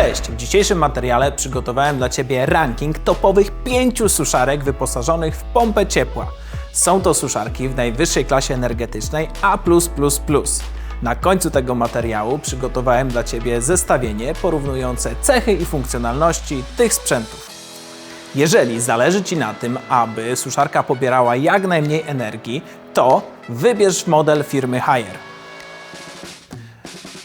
Cześć! W dzisiejszym materiale przygotowałem dla Ciebie ranking topowych pięciu suszarek wyposażonych w pompę ciepła. Są to suszarki w najwyższej klasie energetycznej A. Na końcu tego materiału przygotowałem dla Ciebie zestawienie porównujące cechy i funkcjonalności tych sprzętów. Jeżeli zależy Ci na tym, aby suszarka pobierała jak najmniej energii, to wybierz model firmy Haier.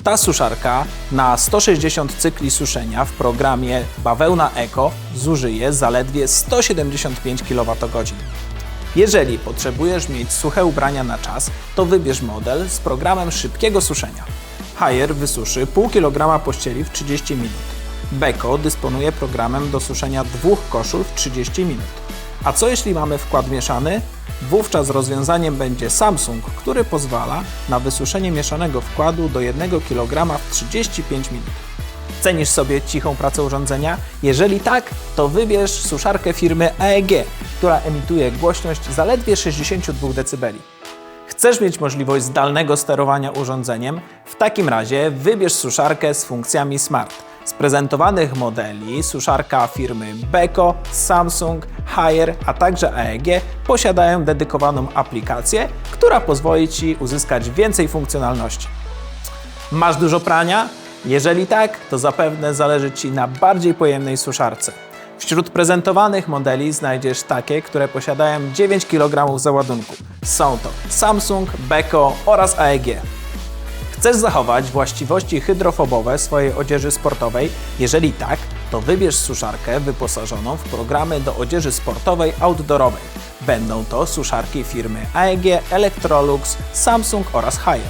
Ta suszarka na 160 cykli suszenia w programie Bawełna Eco zużyje zaledwie 175 kWh. Jeżeli potrzebujesz mieć suche ubrania na czas, to wybierz model z programem szybkiego suszenia. Haier wysuszy pół kg pościeli w 30 minut. Beko dysponuje programem do suszenia dwóch koszul w 30 minut. A co jeśli mamy wkład mieszany? Wówczas rozwiązaniem będzie Samsung, który pozwala na wysuszenie mieszanego wkładu do 1 kg w 35 minut. Cenisz sobie cichą pracę urządzenia? Jeżeli tak, to wybierz suszarkę firmy AEG, która emituje głośność zaledwie 62 dB. Chcesz mieć możliwość zdalnego sterowania urządzeniem? W takim razie wybierz suszarkę z funkcjami Smart. Z prezentowanych modeli suszarka firmy Beko, Samsung, Haier, a także AEG posiadają dedykowaną aplikację, która pozwoli Ci uzyskać więcej funkcjonalności. Masz dużo prania? Jeżeli tak, to zapewne zależy Ci na bardziej pojemnej suszarce. Wśród prezentowanych modeli znajdziesz takie, które posiadają 9 kg załadunku. Są to Samsung, Beko oraz AEG. Chcesz zachować właściwości hydrofobowe swojej odzieży sportowej? Jeżeli tak, to wybierz suszarkę wyposażoną w programy do odzieży sportowej outdoorowej. Będą to suszarki firmy AEG, Electrolux, Samsung oraz Haier.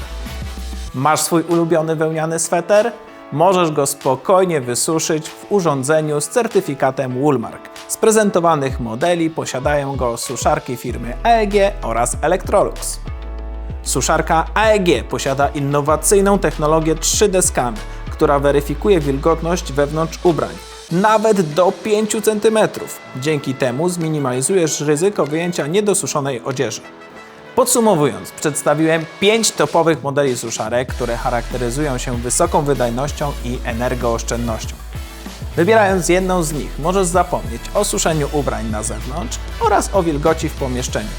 Masz swój ulubiony wełniany sweter? Możesz go spokojnie wysuszyć w urządzeniu z certyfikatem Woolmark. Z prezentowanych modeli posiadają go suszarki firmy AEG oraz Electrolux. Suszarka AEG posiada innowacyjną technologię 3D Scan, która weryfikuje wilgotność wewnątrz ubrań, nawet do 5 cm. Dzięki temu zminimalizujesz ryzyko wyjęcia niedosuszonej odzieży. Podsumowując, przedstawiłem 5 topowych modeli suszarek, które charakteryzują się wysoką wydajnością i energooszczędnością. Wybierając jedną z nich, możesz zapomnieć o suszeniu ubrań na zewnątrz oraz o wilgoci w pomieszczeniu.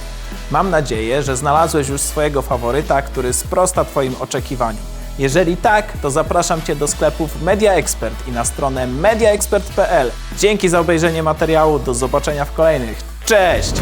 Mam nadzieję, że znalazłeś już swojego faworyta, który sprosta Twoim oczekiwaniom. Jeżeli tak, to zapraszam Cię do sklepów Media Expert i na stronę mediaexpert.pl. Dzięki za obejrzenie materiału, do zobaczenia w kolejnych. Cześć!